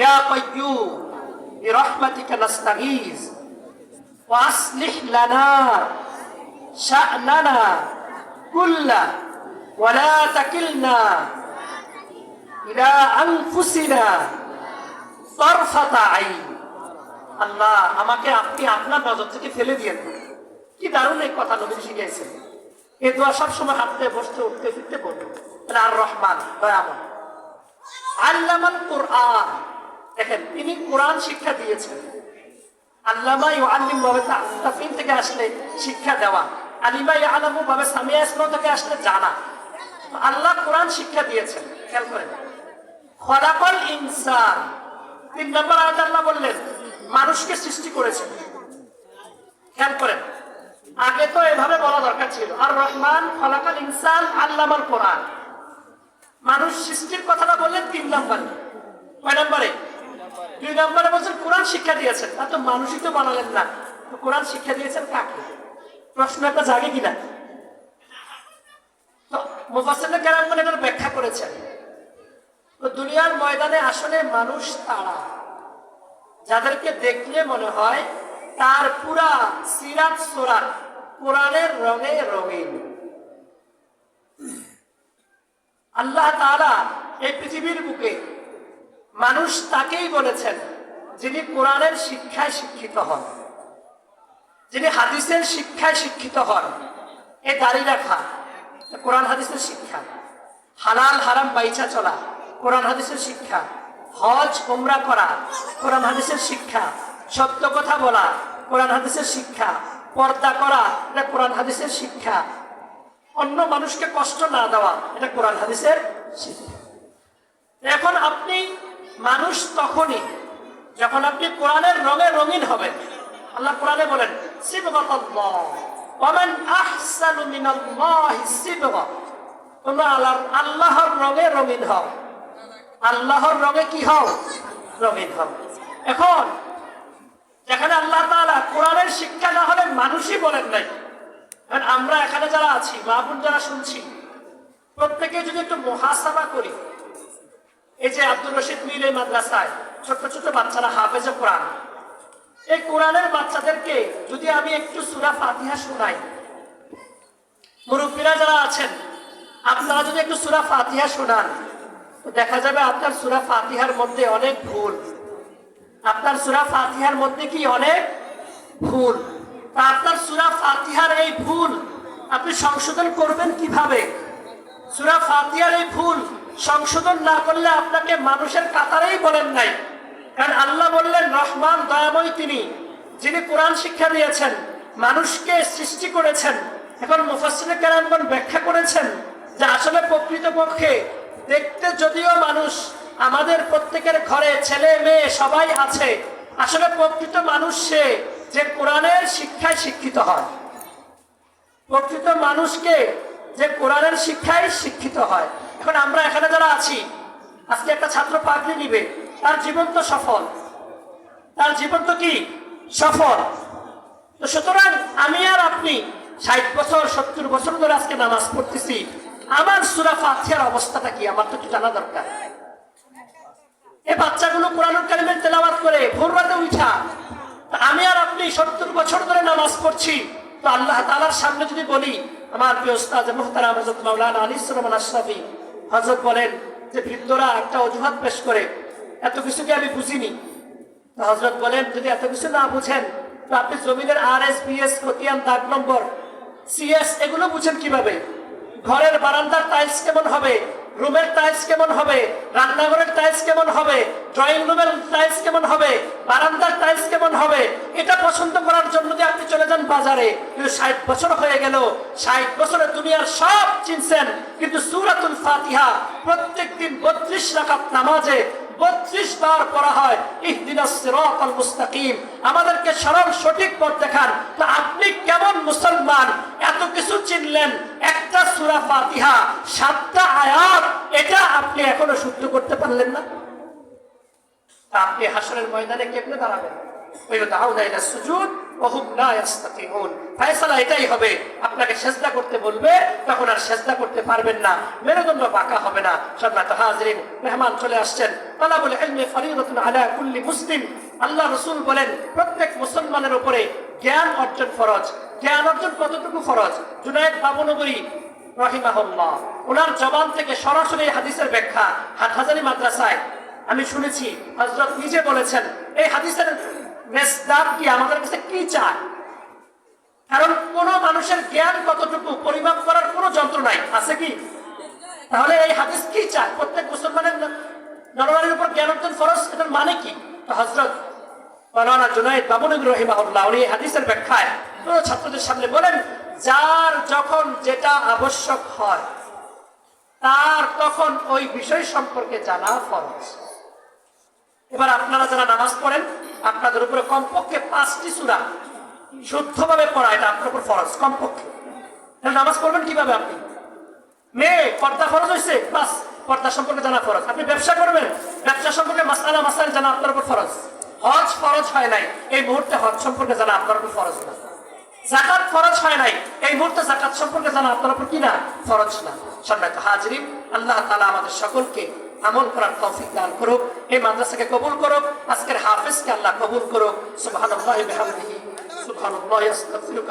ইয়া কাইয়্যুম বিরহমাতিকা নাস্তাগীজ ওয়াসলিহ লানা শা'নানা কুল্লা ওয়ালা তাকিলনা ইলা আনফুসিনা তরফাতা আইন আল্লাহ, আমাকে আপনি আপনার নজর থেকে ফেলে দিয়েন। কি দারুণ এই কথা নবী শিখিয়েছেন। এই দোয়া সবসময় হাঁটতে বসতে, উঠতে, ফিরতে বলব আর রহমান দয়ামন আল্লামান কোরআন। দেখেন, তিনি কোরআন শিক্ষা দিয়েছেন। আল্লামা ইউআল্লিম ভাবে তাফিন থেকে আসলে শিক্ষা দেওয়া। আলিমা ইয়ালামু ভাবে সামিয়া ইসলাম থেকে আসলে জানা। আল্লাহ কোরআন শিক্ষা দিয়েছেন, খেয়াল করেন। খলাকল ইনসান। তিন নম্বর আয়াত আল্লাহ বললেন, মানুষকে সৃষ্টি করেছেন। খেয়াল করেন, আগে তো এভাবে বলা দরকার ছিল। আর রহমান, খলাকাল ইনসান, আল্লামাল কোরআন। মানুষ সৃষ্টির কথাটা বললেন তিন নম্বরে। কয় নম্বরে? বলছেন, কোরআন শিক্ষা দিয়েছেন। তা মানুষই তো বানালেন না। তো কোরআন শিক্ষা দিয়েছেন কাকে? প্রশ্ন একটা জাগে কিনা? ব্যাখ্যা করেছেন দুনিয়ার ময়দানে আসলে মানুষ তারা, যাদেরকে দেখলে মনে হয় তার পুরা সিরাত সোরাত কোরআনের রঙে রঙিন। আল্লাহ তাআলা এই পৃথিবীর বুকে মানুষ তাকেই বলেছেন, যিনি কোরআনের শিক্ষায় শিক্ষিত হন। যিনি হাদিসের শিক্ষায় শিক্ষিত হন। এ দাড়ি রাখা কোরআন হাদিসের শিক্ষা। হালাল, হারাম বাইচা চলা, কোরআন হাদিসের শিক্ষা। হজ কোমরা করা, কোরআন হাদিসের শিক্ষা। সত্য কথা বলা, কোরআন হাদিসের শিক্ষা। পর্দা করা, এটা কোরআন হাদিসের শিক্ষা। অন্য মানুষকে কষ্ট না দেওয়া, এটা কোরআন হাদিসের শিক্ষা। এখন মানুষ তখনই, যখন আপনি কোরআনের রঙে রঙিন হবেন, আল্লাহ কোরআনে বলেন তোমরা আল্লাহ আল্লাহর রঙে রঙিন হও। আল্লাহর রঙে কি হও? রঙিন হও। এখন, যেখানে আল্লাহ তাআলা কোরআনের শিক্ষা না হলে মানুষই বলেন নাই। আমরা এখানে যারা আছি মাহবুব যারা শুনছি, প্রত্যেকে যদি একটু মহাসাবা করি এই যে আব্দুর রশিদ মিল মাদ্রাসায় ছোট ছোট বাচ্চারা হাফেজে কোরআন। এই কোরআনের বাচ্চাদেরকে যদি আমি একটু সুরা ফাতিহা শোনাই, মুরব্বীরা যারা আছেন, আপনারা যদি একটু সুরা ফাতিহা শোনান দেখা যাবে আপনার সুরা ফাতিহার মধ্যে অনেক ভুল। আপনার সুরা ফাতিহার মধ্যে কি অনেক ভুল? আপনার সুরা ফাতিহার এই ভুল আপনি সংশোধন করবেন কীভাবে? সুরা ফাতিহার এই ভুল সংশোধন না করলে আপনাকে মানুষের কাতারেই বলেন নাই। কারণ আল্লাহ বললেন, রহমান, দয়াময় তিনি, যিনি কোরআন শিক্ষা দিয়েছেন, মানুষকে সৃষ্টি করেছেন। এখন কেরামগণ ব্যাখ্যা করেছেন যে আসলে প্রকৃতপক্ষে দেখতে যদিও মানুষ আমাদের প্রত্যেকের ঘরে ছেলে, মেয়ে সবাই আছে, আসলে প্রকৃত মানুষ সে যে কোরআনের শিক্ষায় শিক্ষিত হয়। প্রকৃত মানুষকে যে কোরআনের শিক্ষায় শিক্ষিত হয়। এখন আমরা এখানে যারা আছি, আজকে একটা ছাত্র পাগড়ি নিবে। তার জীবন তো সফল। তার জীবন তো কি? সফল। তো সুতরাং আমি আর আপনি ষাট বছর, সত্তর বছর ধরে আজকে নামাজ পড়তেছি। আমার সুরা ফাতিহার অবস্থাটা কি? আমার তো একটু জানা দরকার। এই বাচ্চাগুলো কোরআন কারিমের তেলাওয়াত করে ভোর রাতে উঠা। আমি আর আপনি সত্তর বছর ধরে নামাজ পড়ছি। তো আল্লাহ তালার সামনে যদি বলি, আমার প্রিয় ওস্তাদ মুহতারাম হযরত মাওলানা আলী সালাম আশরাফি হযরত বলেন যে ভিন্দরা একটা অজুহাত পেশ করে, এত কিছু কি আমি বুঝিনি। হজরত বলেন, যদি এত কিছু না বুঝেন আপনি জমিনের আর এস বি এস খতিয়ান, দাগ নম্বর সিএস এগুলো বুঝেন কীভাবে? ঘরের বারান্দার টাইলস কেমন হবে? রুমের টাইলস কেমন হবে? রান্নাঘরের টাইলস কেমন হবে? ড্রয়িং রুমের টাইলস কেমন হবে? বারান্দার টাইলস কেমন হবে? এটা পছন্দ করার জন্য আপনি চলে যান বাজারে, কিন্তু ষাট বছর হয়ে গেল, ষাট বছরে দুনিয়ার সব চিনছেন, কিন্তু সুরাতুল ফাতিহা প্রত্যেক দিন বত্রিশ নামাজে বত্রিশ বার হয় মুস্তাকিম। আমাদেরকে সরল সঠিক পথ দেখান, তো আপনি কেমন মুসলমান? এত কিছু চিনলেন, একটা সুরা ফাতিহা, সাতটা আয়াত, এটা আপনি এখনও শুদ্ধ করতে পারলেন না? আপনি হাসরের ময়দানে কেমনে দাঁড়াবেন? আপনাকে সেজদা না বলে মুসলিম। আল্লাহ রসুল বলেন, প্রত্যেক মুসলমানের উপরে জ্ঞান অর্জন ফরজ। জ্ঞান অর্জন কতটুকু ফরজ? জুনায়দ বাবনগরী, রহিমাহুল্লাহ। ওনার জবান থেকে সরাসরি হাদিসের ব্যাখ্যা। হাটহাজারি মাদ্রাসায় আমি শুনেছি হজরত নিজে বলেছেন, এই হাদিসের মেসদার কি আমাদের কাছে কি চায়? কারণ কোন মানুষের জ্ঞান কতটুকু পরিমাপ করার কোনো যন্ত্র নাই। আছে কি? তাহলে এই হাদিস কি চায়? প্রত্যেক মুসলমানের নরনারীর উপর জ্ঞান অর্জন ফরজ, এটার মানে কি? হজরত মাওলানা জুনাইদ বাবুনগর রহিমাহুল্লাহ, উনি হাদিসের ব্যাখ্যায় পুরো ছাত্রদের সামনে বলেন, যার যখন যেটা আবশ্যক হয়, তার তখন ওই বিষয় সম্পর্কে জানা ফরজ। আপনারা যারা নামাজ পড়েন, আপনাদের উপরে কমপক্ষে পাঁচটি সুরা শুদ্ধভাবে পড়া, এটা আপনার উপর ফরজ, কমপক্ষে। নামাজ পড়বেন কীভাবে আপনি? মেয়ে, পর্দা ফরজ হয়েছে বাস, পর্দা সম্পর্কে জানা ফরজ। আপনি ব্যবসা করবেন? ব্যবসা সম্পর্কে মাসালা, মাসাইল জানা আপনার উপর ফরজ। হজ ফরজ হয় নাই, এই মুহূর্তে হজ সম্পর্কে জানা আপনার উপর ফরজ না। জাকাত ফরজ হয় নাই, এই মুহূর্তে জাকাত সম্পর্কে জানা আপনার উপর কি না? ফরজ না। সম্মানিত হাজরিন, আল্লাহ তাআলা আমাদের সকলকে আমল করার তৌফিক দান করুক, এই মাদ্রাসাকে কবুল করুক, আজকের হাফেজকে আল্লাহ কবুল করুক। সুবহানাল্লাহি বিহামদিহি, সুবহানাল্লাহি আস্তাগফিরুকা